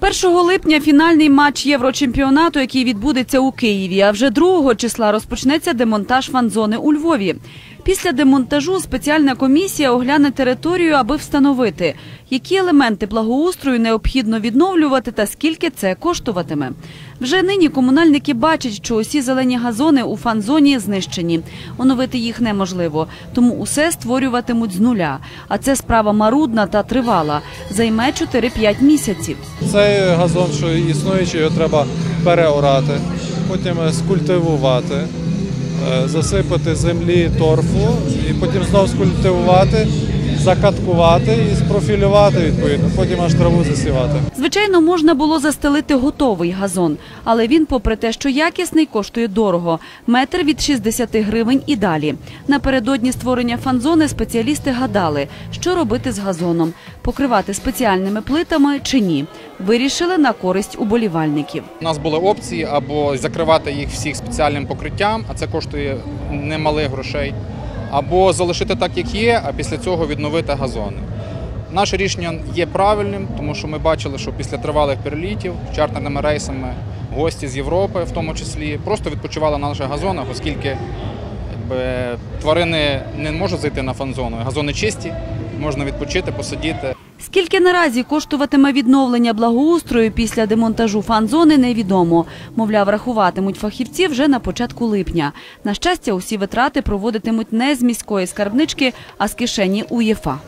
1 липня фінальний матч Єврочемпіонату, який відбудеться у Києві. А вже 2 числа розпочнеться демонтаж фан-зони у Львові. Після демонтажу спеціальна комісія огляне територію, аби встановити, які елементи благоустрою необхідно відновлювати та скільки це коштуватиме. Вже нині комунальники бачать, що усі зелені газони у фан-зоні знищені. Оновити їх неможливо, тому усе створюватимуть з нуля. А це справа марудна та тривала. Займе 4-5 місяців. Цей газон, що існуючий, його треба переорати, потім скультивувати, засипати землі торфу і потім знову скультивувати, закаткувати і спрофілювати відповідно, потім аж траву засівати. Звичайно, можна було застелити готовий газон, але він, попри те, що якісний, коштує дорого – метр від 60 гривень і далі. Напередодні створення фан-зони спеціалісти гадали, що робити з газоном – покривати спеціальними плитами чи ні. Вирішили на користь уболівальників. У нас були опції або закривати їх всіх спеціальним покриттям, а це коштує немалих грошей, або залишити так, як є, а після цього відновити газони. Наше рішення є правильним, тому що ми бачили, що після тривалих перелітів чартерними рейсами гості з Європи, в тому числі, просто відпочивали на наших газонах, оскільки якби, тварини не можуть зайти на фан-зону. Газони чисті, можна відпочити, посидіти. Скільки наразі коштуватиме відновлення благоустрою після демонтажу фан-зони, невідомо. Мовляв, рахуватимуть фахівці вже на початку липня. На щастя, усі витрати проводитимуть не з міської скарбнички, а з кишені УЄФА.